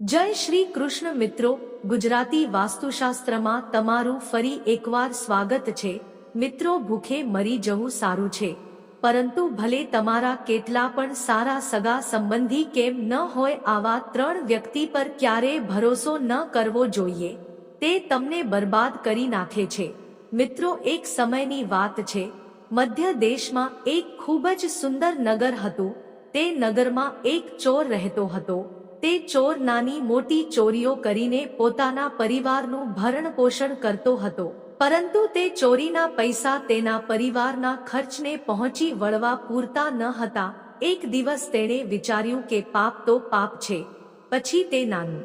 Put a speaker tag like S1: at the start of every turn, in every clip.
S1: જય શ્રી કૃષ્ણ મિત્રો, ગુજરાતી વાસ્તુશાસ્ત્રમાં તમારું ફરી એકવાર સ્વાગત છે. મિત્રો, ભૂખે મરી જવું સારું છે. પરંતુ ભલે તમારા કેટલા પણ સારા સગા સંબંધી કેમ ન હોય, આવા ત્રણ વ્યક્તિ પર ક્યારેય ભરોસો ન કરવો જોઈએ. તે તમને બરબાદ કરી નાખે છે. મિત્રો, એક સમયની વાત છે. મધ્ય દેશમાં એક ખૂબ જ સુંદર નગર હતું. તે નગરમાં એક ચોર રહેતો હતો. તે ચોર નાની મોટી ચોરીઓ કરીને પોતાના પરિવારનું ભરણ પોષણ કરતો હતો. પરંતુ તે ચોરીના પૈસા તેના પરિવારના ખર્ચને પહોંચી વળવા પૂરતા ન હતા. એક દિવસ તેણે વિચાર્યું કે પાપ તો પાપ છે. પછી તે નાનું.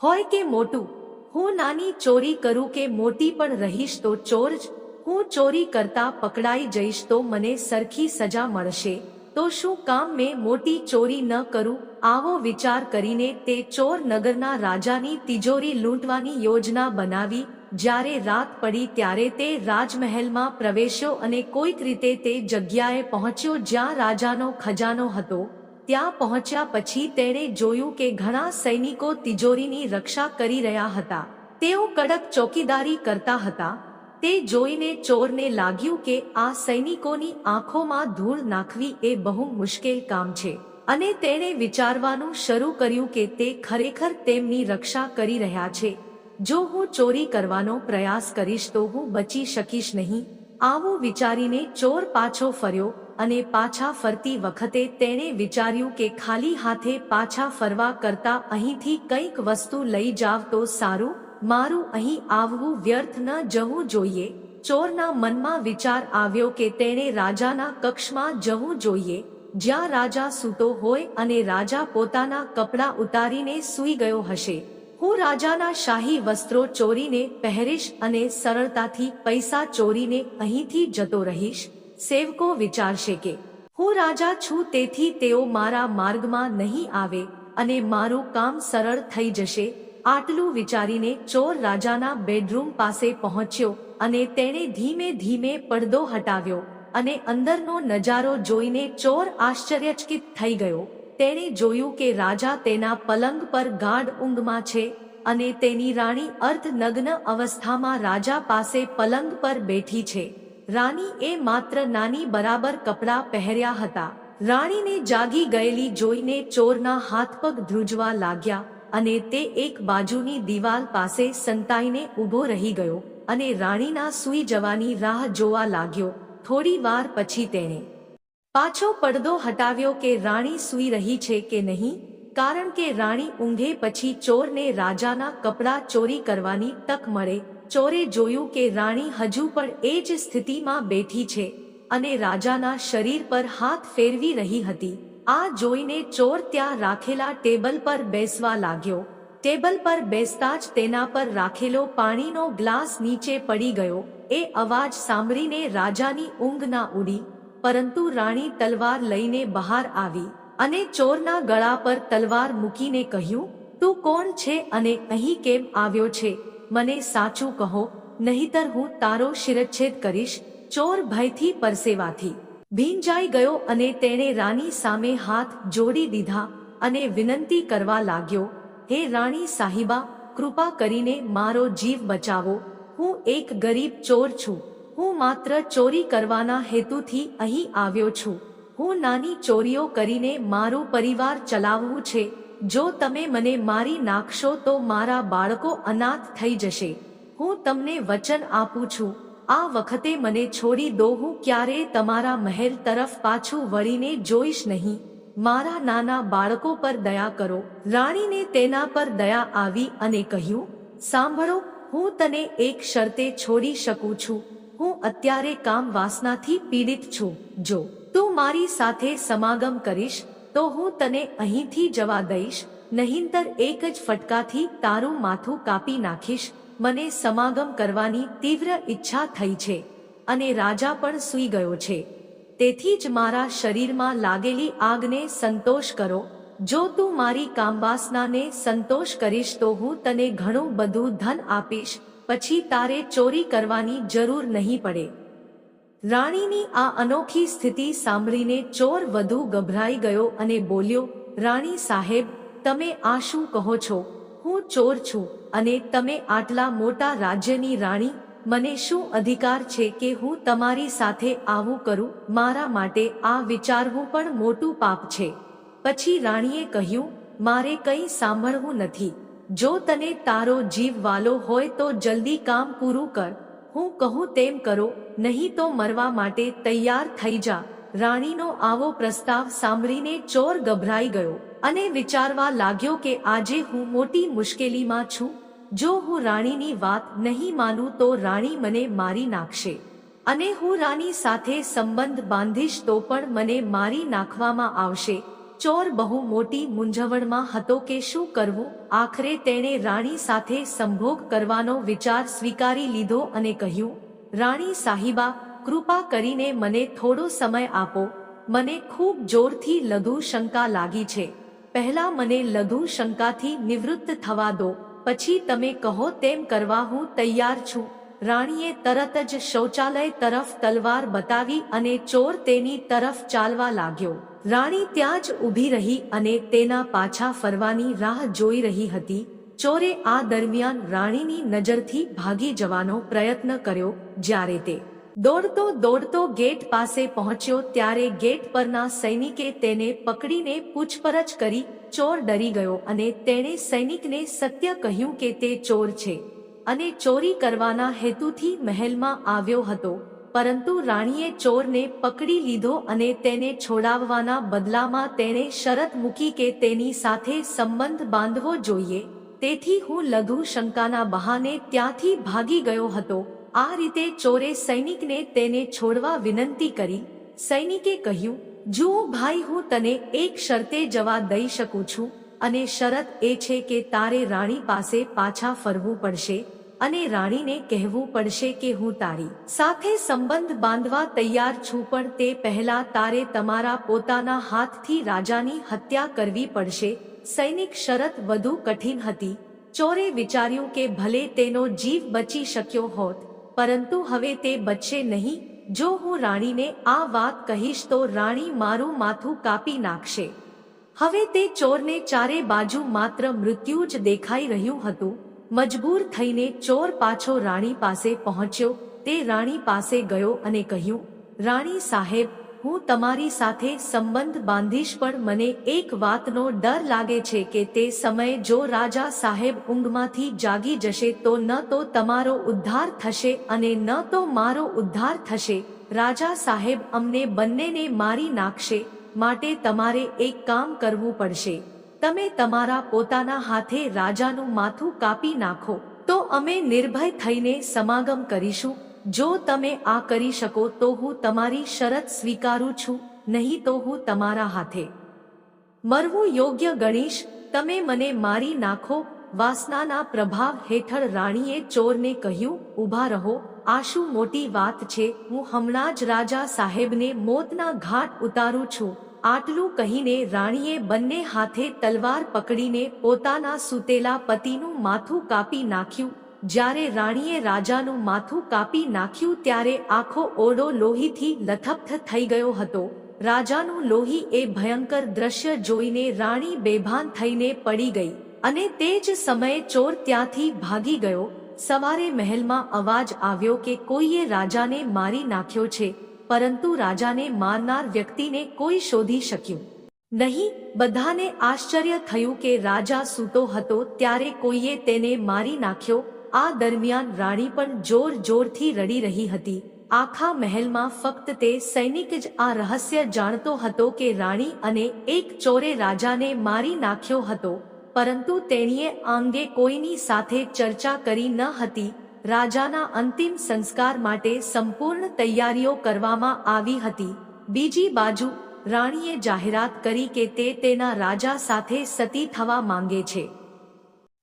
S1: હોય કે મોટું? હું નાની ચોરી કરું કે મોટી પણ રહીશ તો ચોર જ? હું ચોરી કરતા પકડાઈ જઈશ તો મને સરખી સજા મળશે? તો શું કામ મેં મોટી ચોરી ન કરું? આવો વિચાર કરીને તે ચોર નગરના રાજાની તિજોરી લૂંટવાની યોજના બનાવી, જ્યારે રાત પડી ત્યારે તે રાજમહેલમાં પ્રવેશ્યો અને કોઈક રીતે તે જગ્યાએ પહોંચ્યો જ્યાં રાજાનો ખજાનો હતો. ત્યાં પહોંચ્યા પછી તેણે જોયું કે ઘણા સૈનિકો તિજોરીની રક્ષા કરી રહ્યા હતા. તેઓ કડક ચોકીદારી કરતા હતા. તે જોઈને ચોરને લાગ્યું કે આ સૈનિકોની આંખોમાં ધૂળ નાખવી એ બહુ મુશ્કેલ કામ છે. અને તેણે વિચારવાનું શરૂ કર્યું કે તે ખરેખર તેમની રક્ષા કરી રહ્યા છે. જો હું ચોરી કરવાનો પ્રયાસ કરીશ તો હું બચી શકીશ નહીં. આવું વિચારીને ચોર પાછો ફર્યો અને પાછા ફરતી વખતે તેણે વિચાર્યું કે ખાલી હાથે પાછા ફરવા કરતા અહીંથી કંઈક વસ્તુ લઈ જાવ તો સારું મારું અહીં આવવું વ્યર્થ ન જવું જોઈએ. ચોરના મનમાં વિચાર આવ્યો કે તેણે રાજાના કક્ષમાં જવું જોઈએ. જ્યાં રાજા સૂતો હોય અને રાજા પોતાના કપડાં ઉતારીને સૂઈ ગયો હશે. હું રાજાના શાહી વસ્ત્રો ચોરીને પહેરીશ અને સરળતાથી પૈસા ચોરીને અહીંથી જતો રહીશ. સેવકો વિચારશે કે, હું રાજા છું, તેથી તેઓ મારા માર્ગમાં નહીં આવે અને મારું કામ સરળ થઈ જશે. આટલું વિચારીને ચોર રાજાના બેડરૂમ પાસે પહોંચ્યો અને તેણે ધીમે ધીમે પડદો હટાવ્યો અને અંદરનો નજારો જોઈને ચોર આશ્ચર્યચકિત થઈ ગયો. તેણે જોયું કે રાજા તેના પલંગ પર ગાઢ ઊંઘમાં છે અને તેની રાણી અર્ધનગ્ન અવસ્થામાં રાજા પાસે પલંગ પર બેઠી છે. રાણી એ માત્ર નાની બરાબર કપડાં પહેર્યા હતા. રાણીને જાગી ગયેલી જોઈને ચોરના હાથ પગ ધ્રુજવા લાગ્યા અને તે એક બાજુની દિવાલ પાસે સંતાઈને ઊભો રહી ગયો અને રાણીના સૂઈ જવાની રાહ જોવા લાગ્યો. થોડી વાર પછી તેણે પાછો પડદો હટાવ્યો કે રાણી સૂઈ રહી છે કે નહીં, કારણ કે રાણી ઊંઘે પછી ચોરને રાજાના કપડાં ચોરી કરવાની તક મળે. ચોરે જોયું કે રાણી હજુ પણ એ જ સ્થિતિમાં બેઠી છે અને રાજાના શરીર પર હાથ ફેરવી રહી હતી. આ જોઈને ચોર ત્યાં રાખેલા ટેબલ પર બેસવા લાગ્યો. ટેબલ પર બેસતા જ તેના પર રાખેલો પાણીનો ગ્લાસ નીચે પડી ગયો. એ અવાજ સાંભળીને રાજાની ઊંઘ ના ઉડી. પરંતુ રાણી તલવાર લઈને બહાર આવી અને ચોરના ગળા પર તલવાર મૂકીને કહ્યું, તું કોણ છે અને અહીં કેમ આવ્યો છે? મને સાચું કહો, નહીતર હું તારો શિરચ્છેદ કરીશ. ચોર ભયથી પરસેવાથી. ભીંજાઈ ગયો અને તેણે રાણી સામે હાથ જોડી દીધા અને વિનંતી કરવા લાગ્યો, હે રાણી સાહિબા, કૃપા કરીને મારો જીવ બચાવો. હું એક ગરીબ ચોર છું. હું માત્ર ચોરી કરવાના હેતુથી અહીં આવ્યો છું. હું નાની ચોરીઓ કરીને મારું પરિવાર ચલાવવું છે. જો તમે મને મારી નાખશો તો મારા બાળકો અનાથ થઈ જશે. હું તમને વચન આપું છું. આ વખતે મને છોડી દો, હું ક્યારેય તમારા મહેલ તરફ પાછું વળીને જોઈશ નહીં. મારા નાના બાળકો પર દયા કરો. રાણીને તેના પર દયા આવી અને કહ્યું, સાંભળો, હું તને એક શરતે છોડી શકું છું. હું અત્યારે કામ વાસનાથી પીડિત છું. જો તું મારી સાથે સમાગમ કરીશ, તો હું તને અહીંથી જવા દઈશ. નહીંતર એક જ ફટકાથી તારું માથું કાપી નાખીશ. મને સમાગમ કરવાની તીવ્ર ઈચ્છા થઈ છે અને રાજા પણ સૂઈ ગયો છે. તેથી જ મારા શરીરમાં લાગેલી આગને સંતોષ કરો. જો તું મારી કામવાસનાને સંતોષ કરીશ તો હું તને ઘણું બધું ધન આપીશ, પછી તારે ચોરી કરવાની જરૂર નહીં પડે. રાણીની આ અનોખી સ્થિતિ સાંભળીને ચોર વધુ ગભરાઈ ગયો અને બોલ્યો, રાણી સાહેબ, તમે આ શું કહો છો? હું ચોર છું અને તમે આટલા મોટા રાજ્યની રાણી, મને શું અધિકાર છે કે હું તમારી સાથે આવું કરું? મારા માટે આ વિચારવું પણ મોટું પાપ છે. પછી રાણીએ કહ્યું, મારે કંઈ સાંભળવું નથી. જો તને તારો જીવ વાલો હોય તો જલ્દી કામ પૂરું કર. હું કહું તેમ કરો, નહીં તો મરવા માટે તૈયાર થઈ જા. રાણીનો આવો પ્રસ્તાવ સાંભળીને ચોર ગભરાઈ ગયો. અને વિચારવા લાગ્યો કે આજે હું મોટી મુશ્કેલીમાં છું. જો હું રાણીની વાત નહીં માનું તો રાણી મને મારી નાખશે. અને હું રાણી સાથે સંબંધ બાંધીશ તો પણ મને મારી નાખવામાં આવશે. ચોર બહુ મોટી મૂંઝવણમાં હતો કે શું કરવું? આખરે તેણે રાણી સાથે સંભોગ કરવાનો વિચાર સ્વીકારી લીધો અને કહ્યું, રાણી સાહિબા, કૃપા કરીને મને થોડો સમય આપો. મને ખૂબ જોરથી લઘુ શંકા લાગી છે. પહેલા મને લઘુ શંકાથી નિવૃત્ત થવા દો, પછી તમે કહો તેમ કરવા હું તૈયાર છું. રાણીએ તરત જ શૌચાલય તરફ તલવાર બતાવી અને ચોર તેની તરફ ચાલવા લાગ્યો. રાણી ત્યાં જ ઊભી રહી અને તેના પાછા ફરવાની રાહ જોઈ રહી હતી. ચોરે આ દરમિયાન રાણીની નજરથી ભાગી જવાનો પ્રયત્ન કર્યો, જ્યારે તે દોડતો દોડતો ગેટ પાસે પહોંચ્યો ત્યારે ગેટ પરના સૈનિકે તેને પકડીને પૂછપરછ કરી, ચોર ડરી ગયો અને તેણે સૈનિકને સત્ય કહ્યું કે તે ચોર છે અને ચોરી કરવાના હેતુથી મહેલમાં આવ્યો હતો. પરંતુ રાણીએ ચોરને પકડી લીધો અને તેને છોડાવવાના બદલામાં તેણે શરત મૂકી કે તેની સાથે સંબંધ બાંધવો જોઈએ. તેથી હું લઘુ શંકાના બહાને ત્યાંથી ભાગી ગયો હતો. આ રીતે ચોરે સૈનિકને તેને છોડવા વિનંતી કરી. સૈનિકે કહ્યું, જુઓ ભાઈ, હું તને એક શરતે જવા દઈ શકું છું અને શરત એ છે કે તારે રાણી પાસે પાછા ફરવું પડશે અને રાણીને કહેવું પડશે કે હું તારી સાથે સંબંધ બાંધવા તૈયાર છું, પણ તે પહેલા તારે તમારા પોતાના હાથથી રાજાની હત્યા કરવી પડશે. સૈનિક શરત વધુ કઠિન હતી. ચોરે વિચાર્યું કે ભલે તેનો જીવ બચી શક્યો હોત પરંતુ હવે તે બચશે નહીં. જો હું રાણીને આ વાત કહીશ તો રાણી મારું માથું કાપી નાખશે. હવે તે ચોરને ચારે બાજુ માત્ર મૃત્યુ જ દેખાઈ રહ્યું હતું. મજબૂર થઈને ચોર પાછો રાણી પાસે પહોંચ્યો. તે રાણી પાસે ગયો અને કહ્યું, રાણી સાહેબ હું તમારી સાથે સંબંધ બાંધીશ, પણ મને એક વાતનો ડર લાગે છે કે તે સમયે જો રાજા સાહેબ ઊંઘમાંથી જાગી જશે, તો ન તો તમારો ઉદ્ધાર થશે અને ન તો મારો ઉદ્ધાર થશે. રાજા સાહેબ અમને બંનેને મારી નાખશે, માટે તમારે એક કામ કરવું પડશે. તમે તમારા પોતાના હાથે રાજાનું માથું કાપી નાખો. તો અમે નિર્ભય થઈને સમાગમ કરીશું. જો તમે આ કરી શકો તો હું તમારી શરત સ્વીકારું છું, નહીં તો હું તમારા હાથે. મરવું યોગ્ય ગણીશ, તમે મને મારી નાખો, વાસનાના પ્રભાવ હેઠળ રાણીએ ચોરને કહ્યું, ઊભા રહો, આ શું મોટી વાત છે, હું હમણાં જ રાજા સાહેબને મોતના ઘાટ ઉતારું છું. આટલું કહીને રાણીએ બંને હાથે તલવાર પકડીને પોતાના સૂતેલા પતિનું માથું કાપી નાખ્યું. જ્યારે રાણીએ રાજાનું માથું કાપી નાખ્યું ત્યારે આખો ઓરડો લોહીથી લથપથ થઈ ગયો હતો. રાજાનું લોહી એ ભયંકર દ્રશ્ય જોઈને રાણી બેભાન થઈને પડી ગઈ અને તે જ સમયે ચોર ત્યાંથી ભાગી ગયો. સવારે મહેલમાં અવાજ આવ્યો કે કોઈએ રાજાને મારી નાખ્યો છે, પરંતુ રાજાને મારનાર વ્યક્તિને કોઈ શોધી શક્યું નહીં. બધાને આશ્ચર્ય થયું કે રાજા સૂતો હતો ત્યારે કોઈએ તેને મારી નાખ્યો આ દરમિયાન રાણી પણ જોર જોરથી રડી રહી હતી. આખા મહેલમાં ફક્ત તે સૈનિક જ આ રહસ્ય જાણતો હતો કે રાણી અને એક ચોરે રાજાને મારી નાખ્યો હતો. પરંતુ તેણીએ આ અંગે કોઈની સાથે ચર્ચા કરી ન હતી. રાજાના અંતિમ સંસ્કાર માટે સંપૂર્ણ તૈયારીઓ કરવામાં આવી હતી. બીજી બાજુ, રાણીએ જાહેરાત કરી કે તે તેના રાજા સાથે સતી થવા માંગે છે.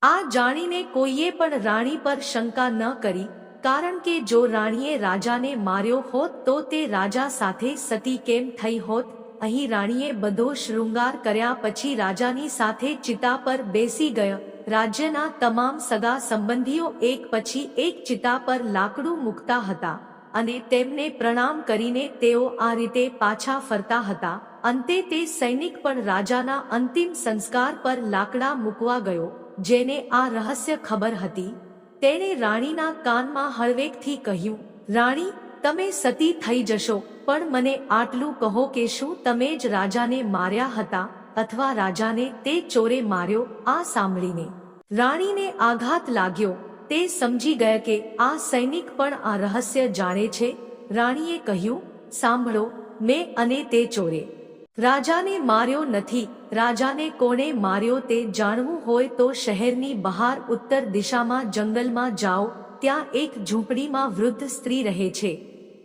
S1: આ જાણીને કોઈએ પણ રાણી પર શંકા ન કરી, કારણ કે જો રાણીએ રાજાને માર્યો હોત તો તે રાજા સાથે સતી કેમ થઈ હોત? અહીં રાણીએ બધો શૃંગાર કર્યા પછી રાજાની સાથે ચિતા પર બેસી ગયો. રાજ્યના તમામ સગા સંબંધીઓ એક પછી એક ચિતા પર લાકડું મૂકતા હતા અને તેમને પ્રણામ કરીને તેઓ આ રીતે પાછા ફરતા હતા. અંતે તે સૈનિક પણ રાજાના અંતિમ સંસ્કાર પર લાકડા મૂકવા ગયો. જેને આ રહસ્ય ખબર હતી, તેણે રાણીના કાનમાં હળવેકથી કહ્યું, રાણી, તમે સતી થઈ જશો, પણ મને આટલું કહો કે શું તમે જ રાજાને માર્યા હતા અથવા રાજાને તે ચોરે માર્યો આ સાંભળીને. રાણીને આઘાત લાગ્યો. તે સમજી ગયા કે આ સૈનિક પણ આ રહસ્ય જાણે છે. રાણીએ કહ્યું, સાંભળો, મેં અને તે ચોરે રાજાને માર્યો નથી. રાજાને કોણે માર્યો તે જાણવું હોય તો શહેરની બહાર ઉત્તર દિશામાં જંગલમાં જાઓ. ત્યાં એક ઝૂંપડીમાં વૃદ્ધ સ્ત્રી રહે છે.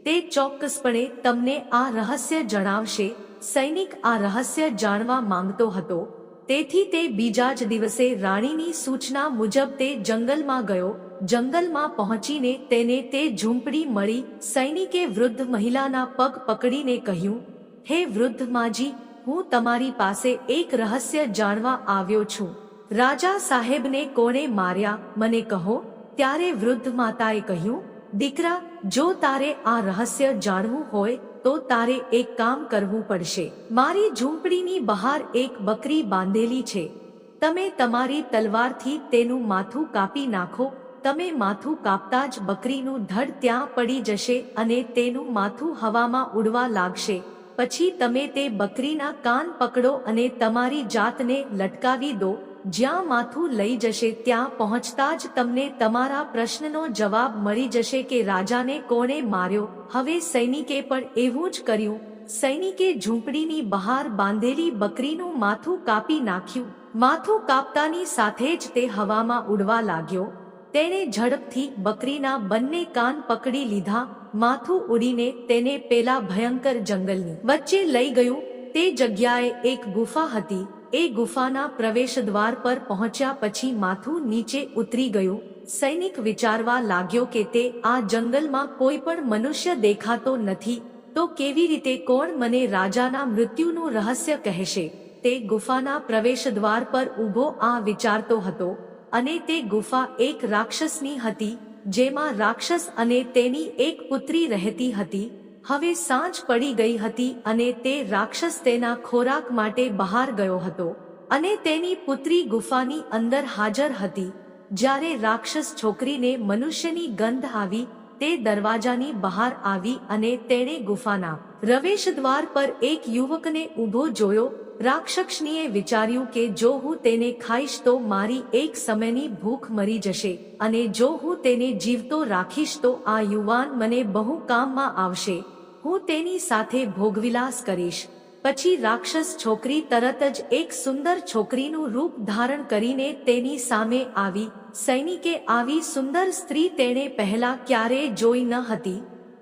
S1: તે ચોક્કસપણે તમને આ રહસ્ય જણાવશે. સૈનિક આ રહસ્ય જાણવા માંગતો હતો. તેથી તે બીજા જ દિવસે રાણીની સૂચના મુજબ તે જંગલમાં ગયો. જંગલમાં પહોંચીને તેને તે ઝૂંપડી મળી. સૈનિકે વૃદ્ધ મહિલાના પગ પકડીને કહ્યું હે વૃદ્ધ માજી, હું તમારી પાસે એક રહસ્ય જાણવા આવ્યો છું. રાજા સાહેબને કોણે માર્યા, મને કહો. ત્યારે વૃદ્ધ માતાએ કહ્યું, દીકરા, જો તારે આ રહસ્ય જાણવું હોય, તો તારે એક કામ કરવું પડશે. મારી ઝૂંપડીની બહાર એક બકરી બાંધેલી છે. તમે તમારી તલવારથી તેનું માથું કાપી નાખો. તમે માથું કાપતા જ બકરીનું ધડ ત્યાં પડી જશે અને તેનું માથું હવામાં ઉડવા લાગશે. પછી તમે તે બકરીના કાન પકડો અને તમારી જાતને લટકાવી દો. જ્યાં માથું લઈ જશે ત્યાં પહોંચતા જ તમને તમારા પ્રશ્નનો જવાબ મળી જશે કે રાજાને કોણે માર્યો. હવે સૈનિકે પણ એવું જ કર્યું. સૈનિકે ઝૂંપડીની બહાર બાંધેલી બકરીનું માથું કાપી નાખ્યું. માથું કાપતાની સાથે જ તે હવામાં ઉડવા લાગ્યો. તેણે ઝડપથી બકરીના બંને કાન પકડી લીધા, માથું ઉડીને તેને પેલા ભયંકર જંગલની વચ્ચે લઈ ગયું. તે જગ્યાએ એક ગુફા હતી. એ ગુફાના પ્રવેશદ્વાર પર પહોંચ્યા પછી માથું નીચે ઉતરી ગયું. સૈનિક વિચારવા લાગ્યો કે તે આ જંગલમાં કોઈ પણ મનુષ્ય દેખાતો નથી. તો કેવી રીતે કોણ મને રાજાના મૃત્યુનું રહસ્ય કહેશે? તે ગુફાના પ્રવેશદ્વાર પર ઊભો આ વિચારતો હતો. અને તે ગુફા એક રાક્ષસની હતી, જેમાં રાક્ષસ અને તેની એક પુત્રી રહેતી હતી. હવે સાંજ પડી ગઈ હતી અને તે રાક્ષસ તેના ખોરાક માટે બહાર ગયો હતો અને તેની પુત્રી ગુફાની અંદર હાજર હતી. જ્યારે રાક્ષસ છોકરીને મનુષ્યની ગંધ આવી, તે દરવાજાની બહાર આવી અને તેણે ગુફાના રવેશદ્વાર પર એક યુવકને ઊભો જોયો રાક્ષસનીએ વિચાર્યું કે જો હું તેને ખાઈશ તો મારી એક સમયની ભૂખ મરી જશે અને જો હું તેને જીવતો રાખીશ તો આ યુવાન મને બહુ કામમાં આવશે. હું તેની સાથે ભોગવિલાસ કરીશ. પછી રાક્ષસ છોકરી તરત જ એક સુંદર છોકરીનું રૂપ ધારણ કરીને તેની સામે આવી. સૈનિકે આવી સુંદર સ્ત્રી તેણે પહેલા ક્યારેય જોઈ ન હતી.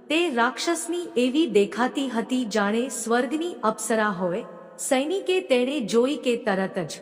S1: તે રાક્ષસની એવી દેખાતી હતી જાણે સ્વર્ગની અપ્સરા હોય. સૈનિકે તેણે જોઈ કે તરત જ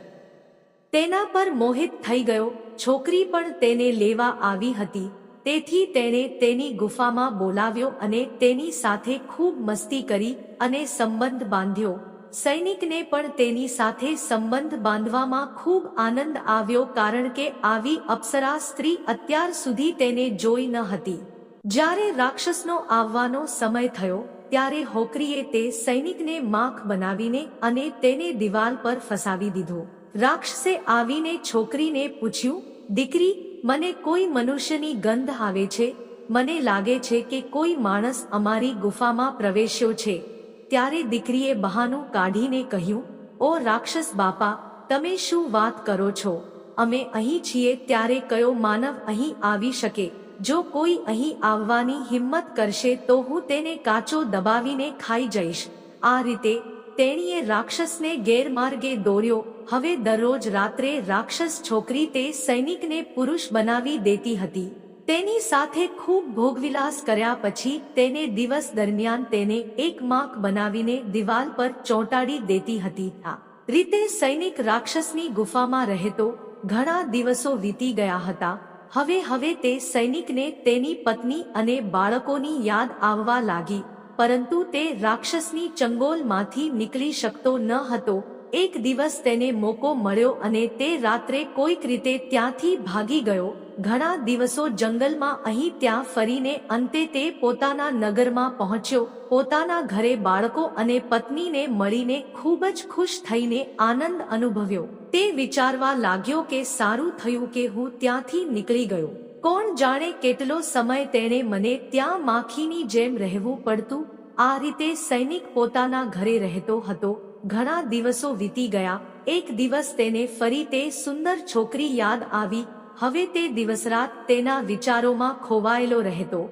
S1: તેના પર મોહિત થઈ ગયો. છોકરી પણ તેને લેવા આવી હતી. તેથી તેણે તેની ગુફામાં બોલાવ્યો અને તેની સાથે ખૂબ મસ્તી કરી અને સંબંધ બાંધ્યો. સૈનિકને પણ તેની સાથે સંબંધ બાંધવામાં ખૂબ આનંદ આવ્યો કારણ કે આવી અપ્સરા સ્ત્રી અત્યાર સુધી તેને જોઈ ન હતી. જ્યારે રાક્ષસનો આવવાનો સમય થયો ત્યારે હોકરીએ તે સૈનિકને માખ બનાવીને અને તેને દિવાલ પર ફસાવી દીધો. રાક્ષસે આવીને છોકરીને પૂછ્યું, દીકરી, મને કોઈ મનુષ્યની ગંધ આવે છે? મને લાગે છે કે કોઈ માણસ અમારી ગુફામાં પ્રવેશ્યો છે. ત્યારે દીકરીએ બહાનું કાઢીને કહ્યું, ઓ રાક્ષસ બાપા, તમે શું વાત કરો છો? અમે અહીં છીએ ત્યારે કયો માનવ અહીં આવી શકે? જો કોઈ અહીં આવવાની હિંમત કરશે તો હું તેને કાચો દબાવીને ખાઈ જઈશ. આ રીતે તેણીએ રાક્ષસને ગેરમાર્ગે દોર્યો હવે દરરોજ રાત્રે રાક્ષસ છોકરી તે સૈનિકને પુરુષ બનાવી દેતી હતી. તેની સાથે ખૂબ ભોગવિલાસ કર્યા પછી તેને દિવસ દરમિયાન તેને એક માક બનાવીને દિવાલ પર ચોંટાડી દેતી હતી. આ રીતે સૈનિક રાક્ષસની ગુફામાં રહેતો ઘણા દિવસો વીતી ગયા હતા. હવે હવે તે સૈનિકને તેની પત્ની અને બાળકોની યાદ આવવા લાગી, પરંતુ તે રાક્ષસની ચંગોલમાંથી નીકળી શકતો ન હતો. એક દિવસ તેને મોકો મળ્યો અને તે રાત્રે કોઈક રીતે ત્યાંથી ભાગી ગયો. ઘણા દિવસો જંગલમાં અહીં ત્યાં ફરીને અંતે તે પોતાના નગરમાં પહોંચ્યો. પોતાના ઘરે બાળકો અને પત્નીને મળીને ખૂબ જ ખુશ થઈને આનંદ અનુભવ્યો. તે વિચારવા લાગ્યો કે સારું થયું કે હું ત્યાંથી નીકળી ગયો. કોણ જાણે કેટલો સમય તેણે મને ત્યાં માખીની જેમ રહેવું પડતું? આ રીતે સૈનિક પોતાના ઘરે રહેતો હતો. ઘણા દિવસો વીતી ગયા. એક દિવસ તેને ફરી તે સુંદર છોકરી યાદ આવી હવે તે દિવસ રાત તેના વિચારોમાં ખોવાયેલો રહેતો,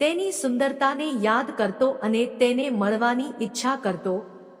S1: તેની સુંદરતાને યાદ કરતો અને તેને મળવાની ઈચ્છા કરતો,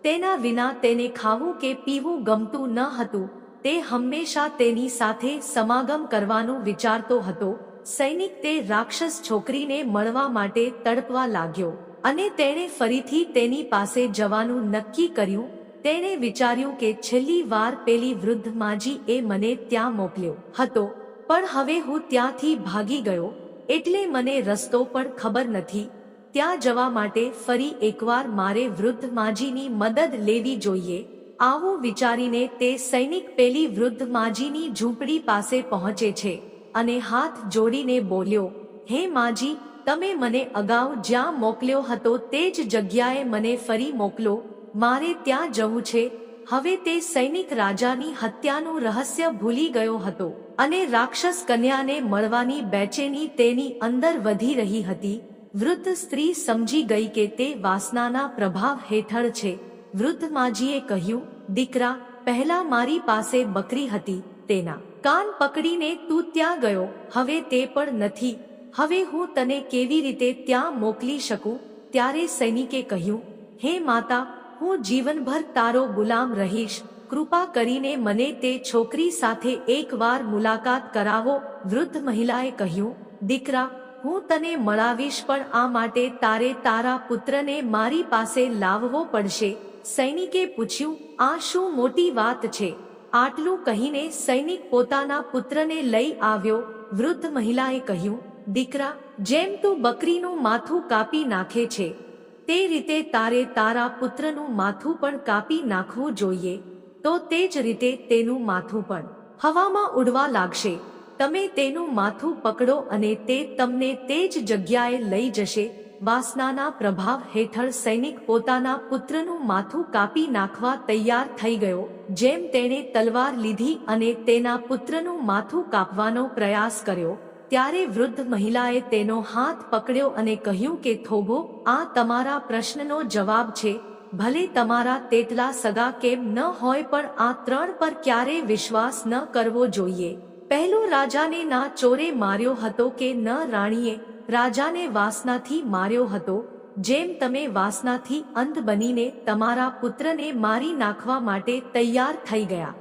S1: તેના વિના તેને ખાવું કે પીવું ગમતું ન હતું, તે હંમેશા તેની સાથે સમાગમ કરવાનું વિચારતો હતો, સૈનિક તે રાક્ષસ છોકરીને મળવા માટે તડપવા લાગ્યો અને તેણે ફરીથી તેની પાસે જવાનું નક્કી કર્યું, તેણે વિચાર્યું કે છેલ્લી વાર પેલી વૃદ્ધ માજી એ મને ત્યાં મોકલ્યો હતો. પણ હવે હું ત્યાંથી ભાગી ગયો, એટલે મને રસ્તો પણ ખબર નથી. ત્યાં જવા માટે ફરી એકવાર મારે વૃદ્ધ માજીની મદદ લેવી જોઈએ. આવું વિચારીને તે સૈનિક પેલી વૃદ્ધ માજીની ઝૂંપડી પાસે પહોંચે છે અને હાથ જોડીને બોલ્યો, હે માજી, તમે મને અગાઉ જ્યાં મોકલ્યો હતો તે જ જગ્યાએ મને ફરી મોકલો. મારે ત્યાં જવું છે હવે તે સૈનિક રાજાની હત્યાનું રહસ્ય ભૂલી ગયો હતો અને રાક્ષસ કન્યાને મળવાની બેચેની તેની અંદર વધી રહી હતી. વૃદ્ધ સ્ત્રી સમજી ગઈ કે તે વાસનાના પ્રભાવ હેઠળ છે. વૃદ્ધ માજીએ કહ્યું, દીકરા, પહેલા મારી પાસે બકરી હતી, તેના કાન પકડીને તું ત્યાં ગયો, હવે તે પણ નથી. હવે હું તને કેવી રીતે ત્યાં મોકલી શકું? ત્યારે સૈનિકે કહ્યું, હે માતા હું જીવનભર તારો ગુલામ રહીશ. કૃપા કરીને મને તે છોકરી સાથે એકવાર મુલાકાત કરાવો, વૃદ્ધ મહિલાએ કહ્યું. દીકરા, હું તને મળાવીશ પણ આ માટે તારે તારા પુત્રને મારી પાસે લાવવો પડશે. સૈનિકે પૂછ્યું, આ શું મોટી વાત છે? આટલું કહીને સૈનિક પોતાના પુત્રને લઈ આવ્યો. વૃદ્ધ મહિલાએ કહ્યું, દીકરા, જેમ તું બકરીનું માથું કાપી નાખે છે તે રીતે તારે તારા પુત્રનું માથું પણ કાપી નાખવું જોઈએ. તો તે જ રીતે તેનું માથું પણ. હવામાં ઉડવા લાગશે. તમે તેનું માથું પકડો અને તે તમને તે જ જગ્યાએ લઈ જશે. વાસનાના પ્રભાવ હેઠળ સૈનિક પોતાના પુત્રનું માથું કાપી નાખવા તૈયાર થઈ ગયો, જેમ તેણે તલવાર લીધી અને તેના પુત્રનું માથું કાપવાનો પ્રયાસ કર્યો. ત્યારે વૃદ્ધ મહિલાએ તેનો હાથ પકડ્યો અને કહ્યું કે, થોભો, આ તમારા પ્રશ્નનો જવાબ છે. ભલે તમારા તેટલા સગા કેમ ન હોય, પણ આ ત્રણ પર ક્યારે વિશ્વાસ ન કરવો જોઈએ? પહેલો રાજાને ના ચોરે માર્યો હતો કે, ન રાણીએ. રાજાને વાસનાથી માર્યો હતો. જેમ તમે વાસનાથી અંધ બનીને તમારા પુત્રને મારી નાખવા માટે તૈયાર થઈ ગયા.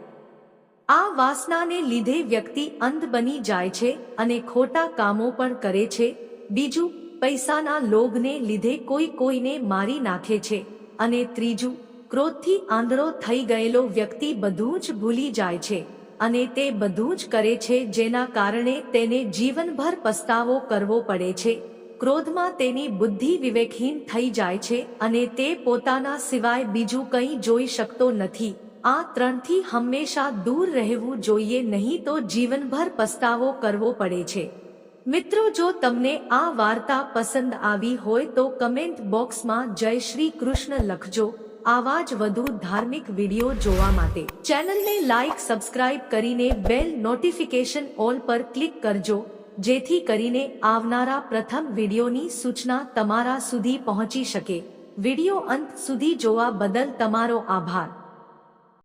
S1: આ વાસનાને લીધે વ્યક્તિ અંધ બની જાય છે અને ખોટા કામો પણ કરે છે. બીજું, પૈસાના લોભને લીધે કોઈ કોઈને મારી નાખે છે. અને ત્રીજું, ક્રોધથી આંધળો થઈ ગયેલો વ્યક્તિ બધું જ ભૂલી જાય છે અને તે બધું જ કરે છે જેના કારણે તેને જીવનભર પસ્તાવો કરવો પડે છે. ક્રોધમાં તેની બુદ્ધિ વિવેકહીન થઈ જાય છે અને તે પોતાના સિવાય બીજું કંઈ જોઈ શકતો નથી. આ ત્રણથી હંમેશા દૂર રહેવું જોઈએ, નહીં તો જીવનભર પસ્તાવો કરવો પડે છે. મિત્રો, જો તમને આ વાર્તા પસંદ આવી હોય તો કમેન્ટ બોક્સમાં જય શ્રી કૃષ્ણ લખજો. આવા જ વધુ ધાર્મિક વીડિયો જોવા માટે ચેનલને લાઇક સબસ્ક્રાઇબ કરીને બેલ નોટિફિકેશન ઓલ પર ક્લિક કરજો, જેથી કરીને આવનારા પ્રથમ વિડીયોની સૂચના તમારા સુધી પહોંચી શકે. વીડિયો અંત સુધી જોવા બદલ તમારો આભાર.